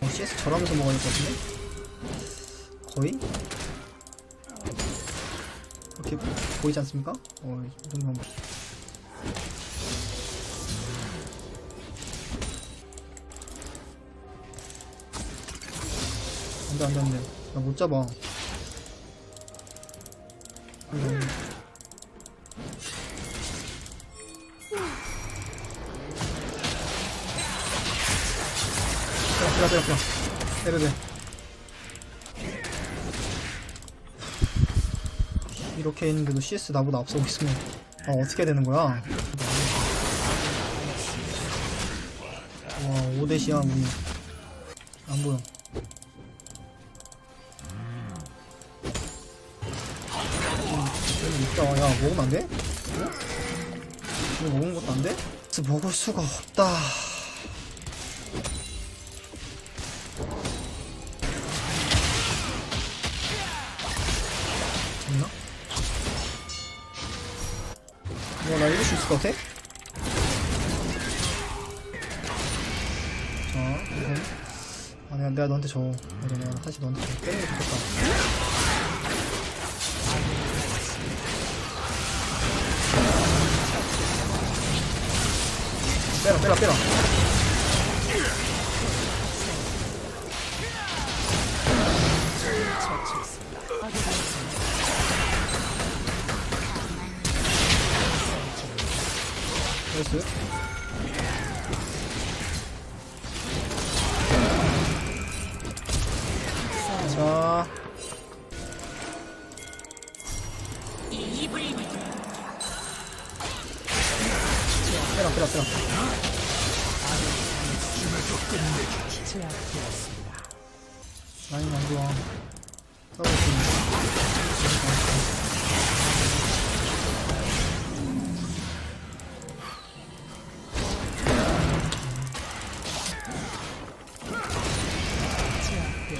어, CS 될것 같은데? 거의? 그렇게 보이지 않습니까? 어, 이 정도면 뭐. 안돼 안돼 안돼 나 못 잡아 안돼 안돼 빼라 빼라 빼라 빼라 빼라 빼 이렇게 있는데도 CS 나보다 앞서고 있으면 아 어떻게 되는 거야? 와 5대시야 우리. 안 보여. 여기 있다. 야 먹으면 안 돼? 어? 이거 먹은 것도 안 돼? 먹을 수가 없다 있을 것? 자, 이건. 아, 내가, 내가 너한테 줘. 맞아, 내가 사실 너한테 줘. 때리는 게 좋겠다. 빼라, 빼라, 빼라. 나이스. 자. 빼라, 빼라, 빼라. 라인 안 좋아. 싸우고 있어.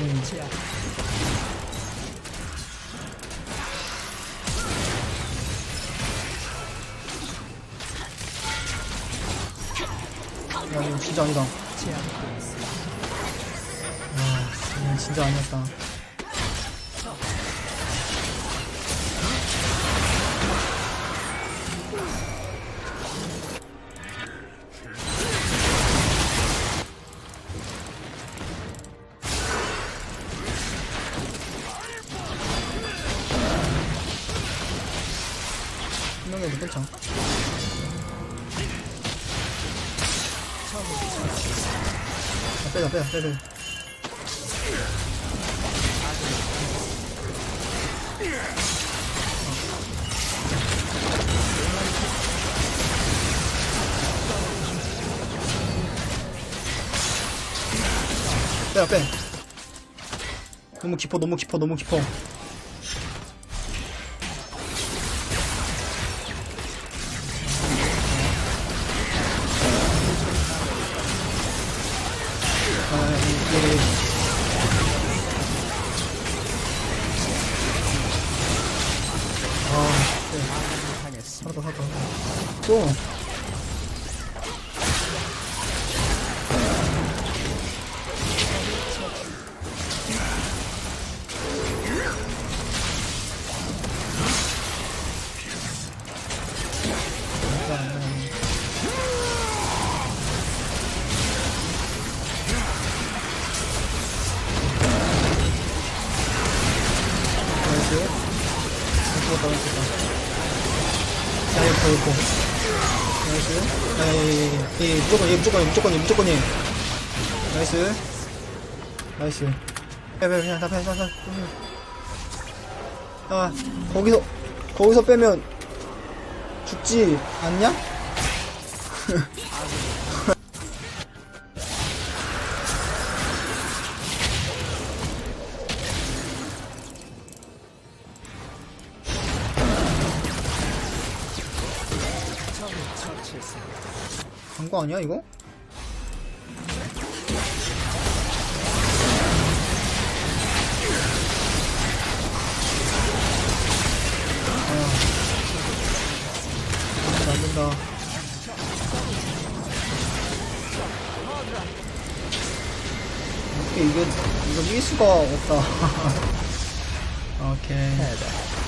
야, 이거 진짜 아니다. 아, 진짜 아니었다. 한 명이라도 괜찮아. 아, 빼자, 빼자, 빼자. 빼라, 빼. 너무 깊어, 너무 깊어, 너무 깊어. 아, 네. 하다, 하다. 또. 잘 죽었다, 잘 죽었다. 야, 이거, 이거. 나이스. 야, 야, 야, 야, 야, 야, 무조건, 얘, 무조건, 얘, 무조건, 얘, 무조건, 얘. 나이스. 나이스. 야, 야, 그냥 다 빼, 다, 다. 아, 거기서, 거기서 빼면 죽지 않냐? 간거 아니야, 이거? 아, 안 된다. 어떻게 이거, 이거 이길 수가 없다. 오케이.